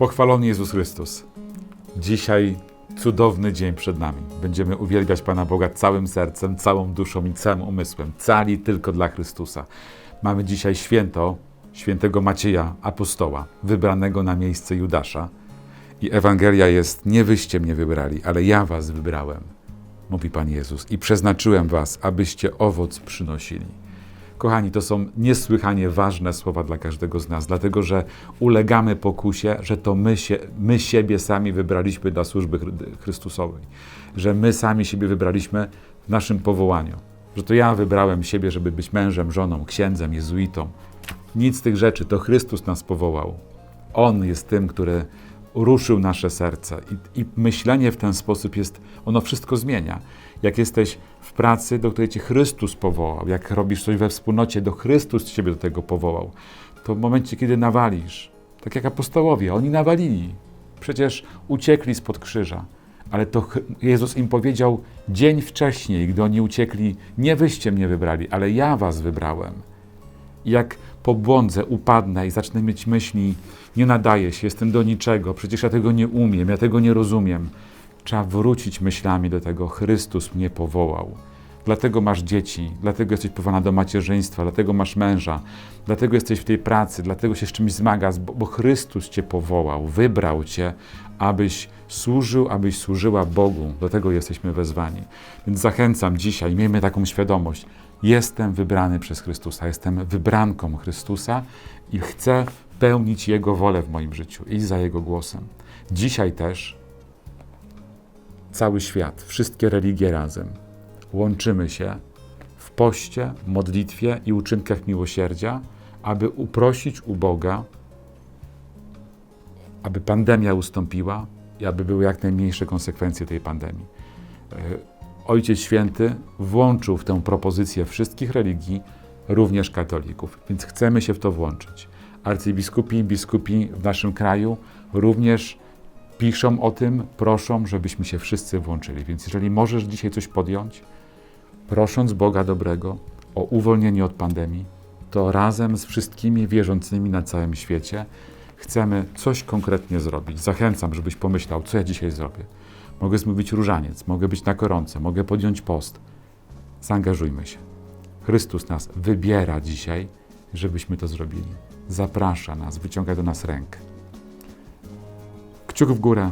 Pochwalony Jezus Chrystus. Dzisiaj cudowny dzień przed nami. Będziemy uwielbiać Pana Boga całym sercem, całą duszą i całym umysłem. Cali tylko dla Chrystusa. Mamy dzisiaj święto świętego Macieja, apostoła, wybranego na miejsce Judasza. I Ewangelia jest: Nie wyście mnie wybrali, ale ja was wybrałem, mówi Pan Jezus, i przeznaczyłem was, abyście owoc przynosili. Kochani, to są niesłychanie ważne słowa dla każdego z nas, dlatego że ulegamy pokusie, że to my, się, my siebie sami wybraliśmy dla służby Chry- Chrystusowej, że my sami siebie wybraliśmy w naszym powołaniu, że to ja wybrałem siebie, żeby być mężem, żoną, księdzem, jezuitą. Nic z tych rzeczy, to Chrystus nas powołał. On jest tym, który ruszył nasze serce I, i myślenie w ten sposób jest, ono wszystko zmienia. Jak jesteś w pracy, do której cię Chrystus powołał, jak robisz coś we wspólnocie, do Chrystus ciebie do tego powołał, to w momencie, kiedy nawalisz, tak jak apostołowie, oni nawalili, przecież uciekli spod krzyża, ale to Jezus im powiedział dzień wcześniej, gdy oni uciekli, nie wyście mnie wybrali, ale ja was wybrałem. Jak pobłądzę, upadnę i zacznę mieć myśli, nie nadaję się, jestem do niczego, przecież ja tego nie umiem, ja tego nie rozumiem. Trzeba wrócić myślami do tego, Chrystus mnie powołał. Dlatego masz dzieci, dlatego jesteś powołana do macierzyństwa, dlatego masz męża, dlatego jesteś w tej pracy, dlatego się z czymś zmagasz, bo, bo Chrystus cię powołał, wybrał cię, abyś służył, abyś służyła Bogu. Do tego jesteśmy wezwani. Więc zachęcam dzisiaj, miejmy taką świadomość. Jestem wybrany przez Chrystusa, jestem wybranką Chrystusa i chcę pełnić Jego wolę w moim życiu, iść za Jego głosem. Dzisiaj też cały świat, wszystkie religie razem łączymy się w poście, modlitwie i uczynkach miłosierdzia, aby uprosić u Boga, aby pandemia ustąpiła i aby były jak najmniejsze konsekwencje tej pandemii. Ojciec Święty włączył w tę propozycję wszystkich religii, również katolików, więc chcemy się w to włączyć. Arcybiskupi i biskupi w naszym kraju również piszą o tym, proszą, żebyśmy się wszyscy włączyli. Więc jeżeli możesz dzisiaj coś podjąć, prosząc Boga dobrego o uwolnienie od pandemii, to razem z wszystkimi wierzącymi na całym świecie chcemy coś konkretnie zrobić. Zachęcam, żebyś pomyślał, co ja dzisiaj zrobię. Mogę zmówić różaniec, mogę być na koronce, mogę podjąć post. Zaangażujmy się. Chrystus nas wybiera dzisiaj, żebyśmy to zrobili. Zaprasza nas, wyciąga do nas rękę. Kciuk w górę,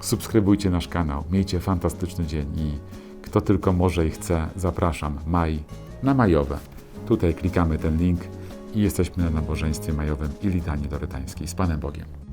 subskrybujcie nasz kanał, miejcie fantastyczny dzień i kto tylko może i chce, zapraszam maj na majowe. Tutaj klikamy ten link i jesteśmy na nabożeństwie majowym i litanii dorytańskiej. Z Panem Bogiem.